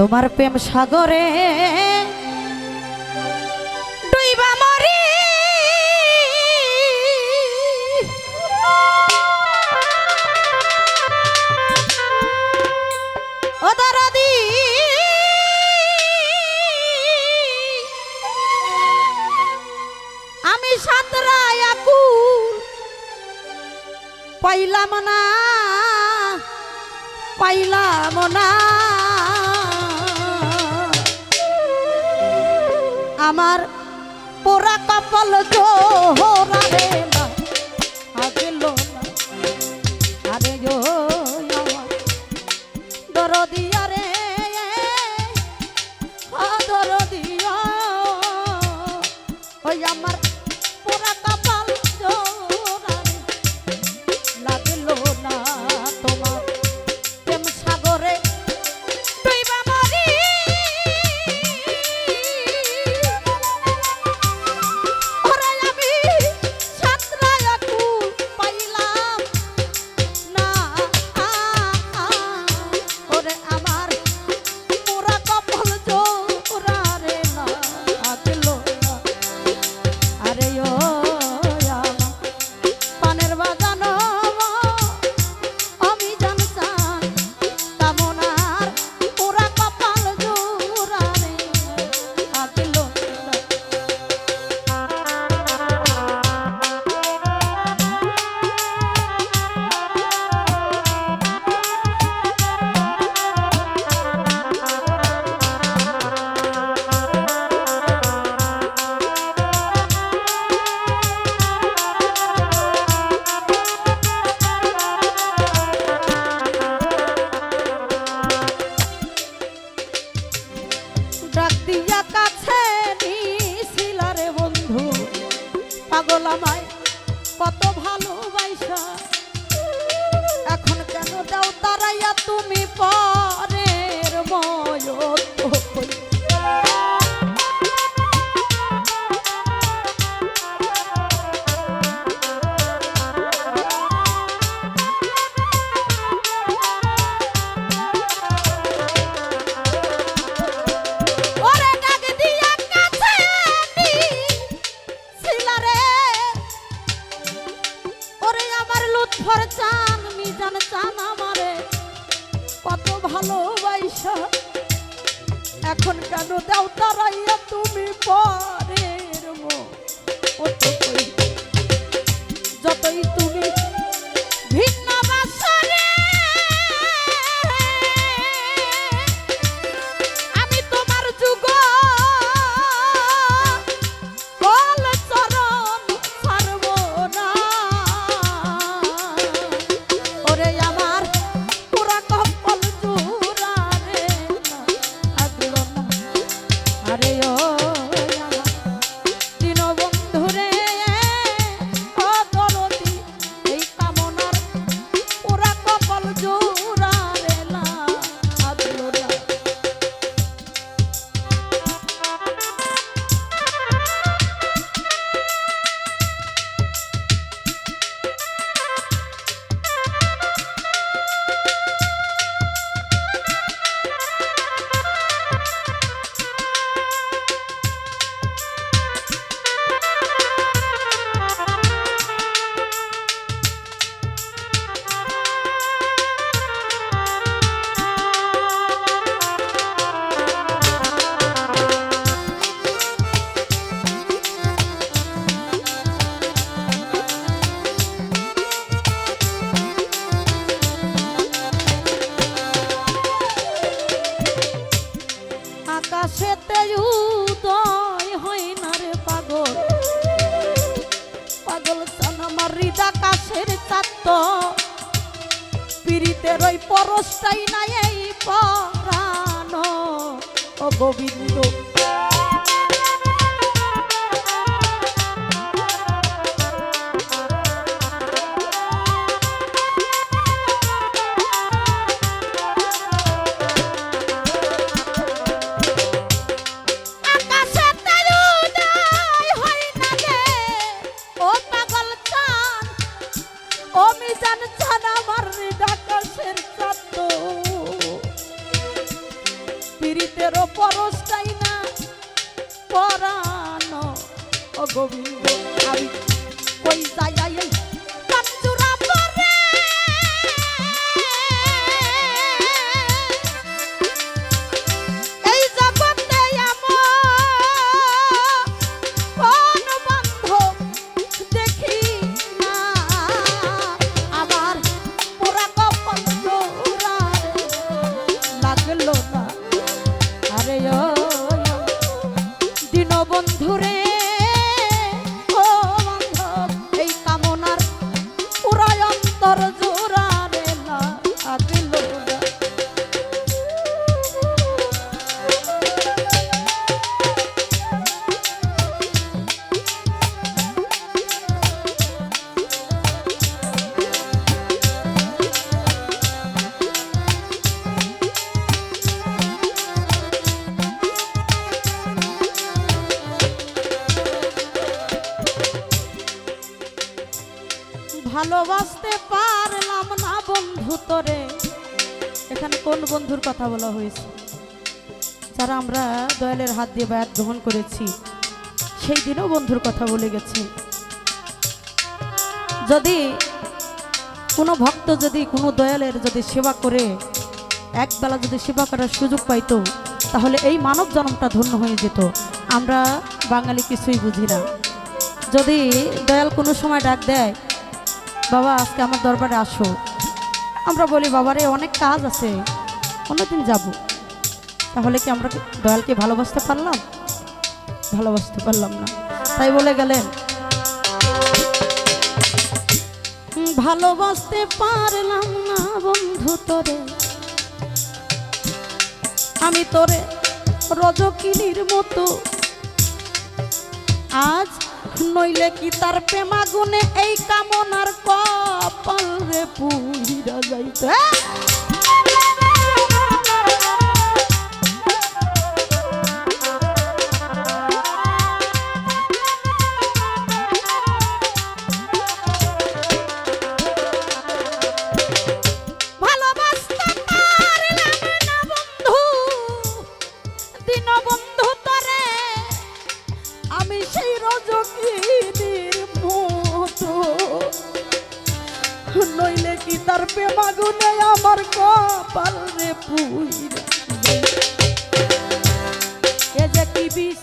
তোমার প্রেম সাগরে ডুইবা আমি পাইলাম না পাইলাম না। আমার পোড়া কপল জোহরা রে না। আরে জো দরদি জড়াইয়া তুমি পরের মন। ভালোবাসা এখন কেন দাও তারাইয়া তুমি পরের মো যতই তুমি চাহিদা কাছের তাত্ত পীড়িতের ওই পরশটাই নাই এই পরানো ও গোবিন্দ পরানো ও গোবিন্দ আমি কই যাই ভালোবাসতে পারলাম না বন্ধু তোরে। এখানে কোন বন্ধুর কথা বলা হয়েছে? যারা আমরা দয়ালের হাত দিয়ে বায়াত গ্রহণ করেছি, সেই দিনও বন্ধুর কথা বলে গেছি। যদি কোনো ভক্ত যদি, কোনো দয়ালের যদি সেবা করে একবেলা যদি সেবা করার সুযোগ পাইতো, তাহলে এই মানব জন্মটা ধন্য হয়ে যেত। আমরা বাঙালি কিছুই বুঝি না। যদি দয়াল কোনো সময় ডাক দেয় বাবা, আজকে আমার দরবারে আসো। আমরা বলি বাবারে অনেক কাজ আছে, অন্যদিন যাব। তাহলে কি আমরা দয়ালকে ভালোবাসতে পারলাম? ভালোবাসতে পারলাম না। তাই বলে গেলেন ভালোবাসতে পারলাম না বন্ধু তোরে। আমি তোরে রজকিনীর মতো। আজ নইলে কি তার প্রেমা গুনে এই কামনার কপাল রে পুহিরা যাইতে? রজকিনীর মতো। নইলে কি তার প্রেমাগুনে আমার কপাল রে পুইরা এ যে কি বিষ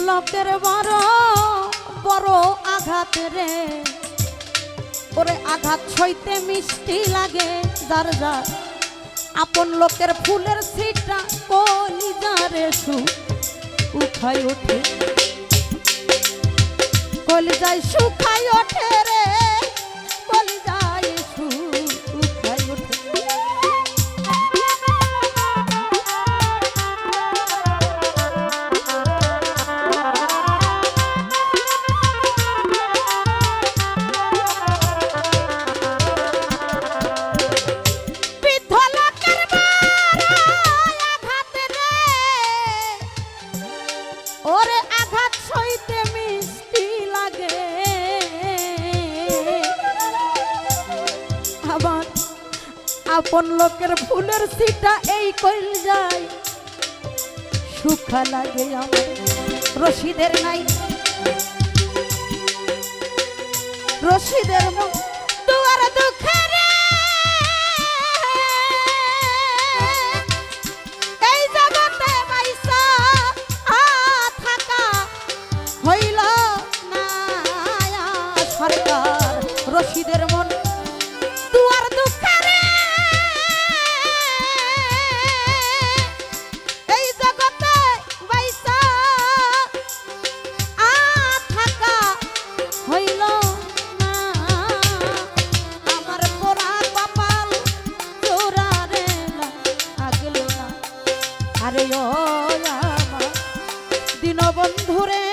বিদ্যলোকের বড় বড় আঘাত রে। ওরে আঘাত ছইতে মিষ্টি লাগে যার যার। আপন লোকের ফুলের সিটা কলিজারে সু। উঠাই ওঠে। কলিজায় শুকাই ওঠে কোন লোকের ফুলের সিটা এই কইল যায়। সুখা লাগে আমার, রশিদের নাই। রশিদের মুখ দুঃখ এই হইল রশিদের মন নবন্ধুরে